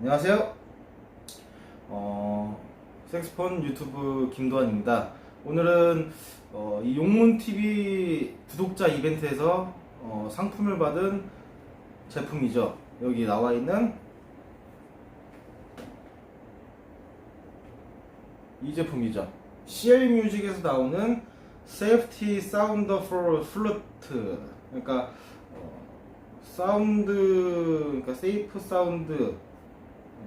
안녕하세요. 어, 색스폰 유튜브 김도환입니다. 오늘은 어, 이 용문 TV 구독자 이벤트에서 어, 상품을 받은 제품이죠. 여기 나와 있는 이 제품이죠. CL 뮤직에서 나오는 Safety Sound for Flute. 그러니까 어, 사운드, 그러니까 세이프 사운드,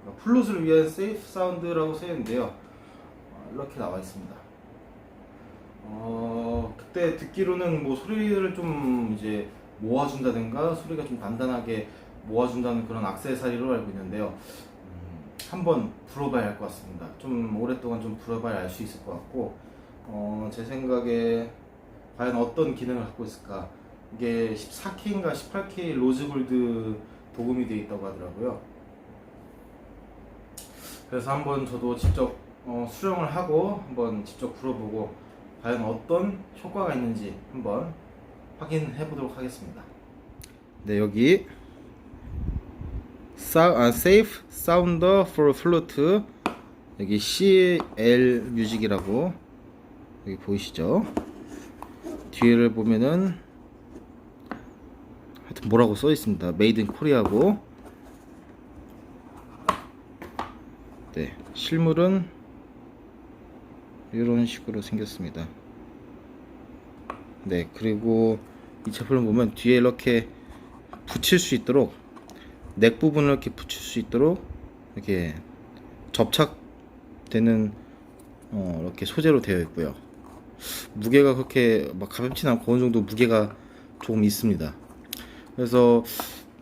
그러니까 플룻을 위한 세이프 사운드라고 쓰였는데요. 어, 이렇게 나와 있습니다. 어, 그때 듣기로는 뭐 소리를 좀 이제 모아준다든가 소리가 좀 단단하게 모아준다는 그런 악세사리로 알고 있는데요. 음, 한번 불어봐야 할 것 같습니다. 좀 오랫동안 좀 불어봐야 알 수 있을 것 같고, 어, 제 생각에 과연 어떤 기능을 갖고 있을까? 이게 14K인가 18K 로즈골드 도금이 되어 있다고 하더라고요. 그래서 한번 저도 직접 어, 수령을 하고 한번 직접 불어보고 과연 어떤 효과가 있는지 한번 확인해 보도록 하겠습니다. 네 여기 사, 아, Safe Sounder for Flute 여기 CL 뮤직이라고 여기 보이시죠? 뒤를 보면은 하여튼 뭐라고 써 있습니다. 메이드 인 코리아고 네 실물은 이런 식으로 생겼습니다. 네 그리고 이 제품을 보면 뒤에 이렇게 붙일 수 있도록 넥 부분을 이렇게 붙일 수 있도록 이렇게 접착되는 어, 이렇게 소재로 되어 있고요. 무게가 그렇게 막 가볍진 않고 어느 정도 무게가 조금 있습니다. 그래서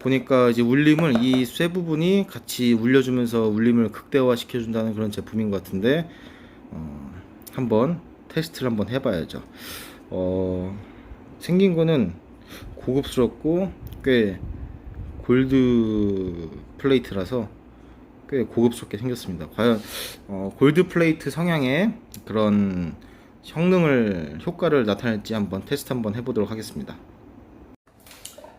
보니까 이제 울림을 이 쇠 부분이 같이 울려주면서 울림을 극대화 시켜준다는 그런 제품인 것 같은데 어, 한번 테스트를 한번 해봐야죠. 어, 생긴 거는 고급스럽고 꽤 골드 플레이트라서 꽤 고급스럽게 생겼습니다. 과연 어, 골드 플레이트 성향의 그런 성능을 효과를 나타낼지 한번 테스트 한번 해보도록 하겠습니다.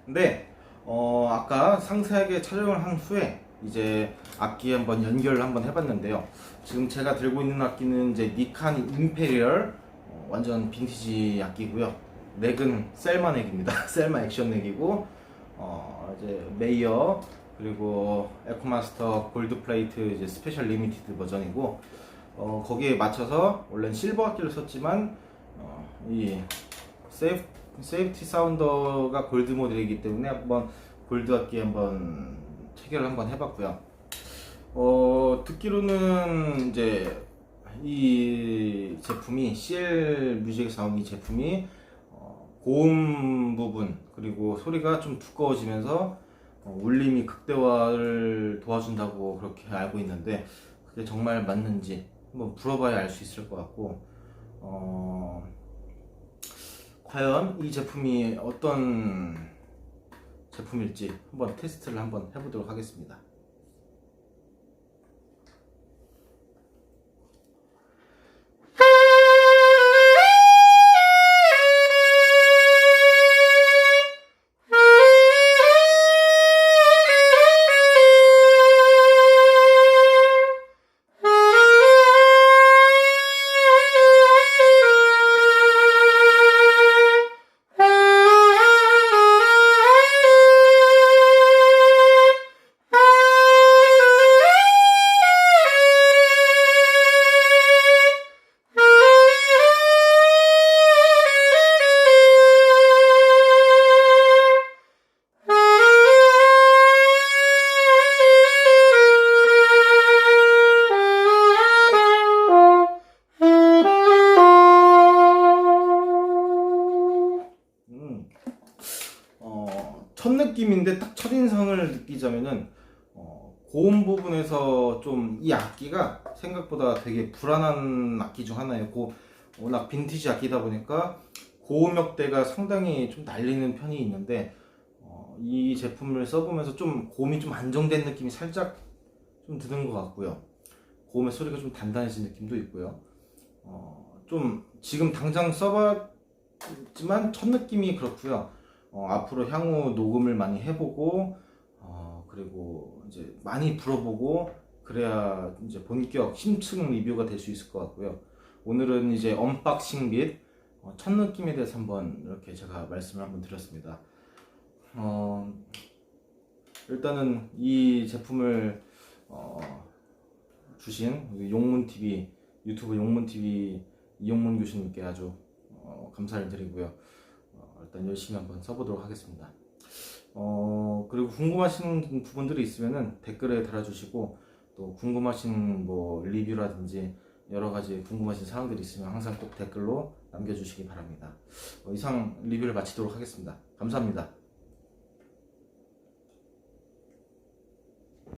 네, 어, 아까 상세하게 촬영을 한 후에 이제 악기 한번 연결을 한번 해봤는데요. 지금 제가 들고 있는 악기는 이제 니칸 임페리얼 어, 완전 빈티지 악기고요. 넥은 셀마 넥입니다. 셀마 액션 넥이고 어, 이제 메이어 그리고 에코마스터 골드 플레이트 이제 스페셜 리미티드 버전이고 어, 거기에 맞춰서 원래는 실버 악기를 썼지만 어, 이 세이프, 세이프티 사운더가 골드 모델이기 때문에 한번 골드 악기 한번 체결을 한번 해봤고요. 어, 듣기로는 이제 이 제품이 CL 나온 이 제품이 어, 고음 부분 그리고 소리가 좀 두꺼워지면서 어, 울림이 극대화를 도와준다고 그렇게 알고 있는데 그게 정말 맞는지 한번 불어봐야 알 수 있을 것 같고 어, 과연 이 제품이 어떤 제품일지 한번 테스트를 한번 해보도록 하겠습니다. 느낌인데 딱 첫인상을 느끼자면은 어, 고음 부분에서 좀 이 악기가 생각보다 되게 불안한 악기 중 하나예요. 고, 워낙 빈티지 악기다 보니까 고음역대가 상당히 좀 날리는 편이 있는데 어, 이 제품을 써보면서 좀 고음이 좀 안정된 느낌이 살짝 좀 드는 것 같고요. 고음의 소리가 좀 단단해진 느낌도 있고요. 어, 좀 지금 당장 써봤지만 첫 느낌이 그렇고요. 어, 앞으로 향후 녹음을 많이 해보고 어, 그리고 이제 많이 불어보고 그래야 이제 본격 심층 리뷰가 될 수 있을 것 같고요. 오늘은 이제 언박싱 및 어, 첫 느낌에 대해서 한번 이렇게 제가 말씀을 한번 드렸습니다. 어, 일단은 이 제품을 어, 주신 우리 용문 TV 유튜브 용문 TV 이용문 교수님께 아주 어, 감사를 드리고요. 어, 일단 열심히 한번 써보도록 하겠습니다. 어, 그리고 궁금하신 부분들이 있으면은 댓글에 달아주시고 또 궁금하신 뭐 리뷰라든지 여러 가지 궁금하신 사항들이 있으면 항상 꼭 댓글로 남겨주시기 바랍니다. 어, 이상 리뷰를 마치도록 하겠습니다. 감사합니다.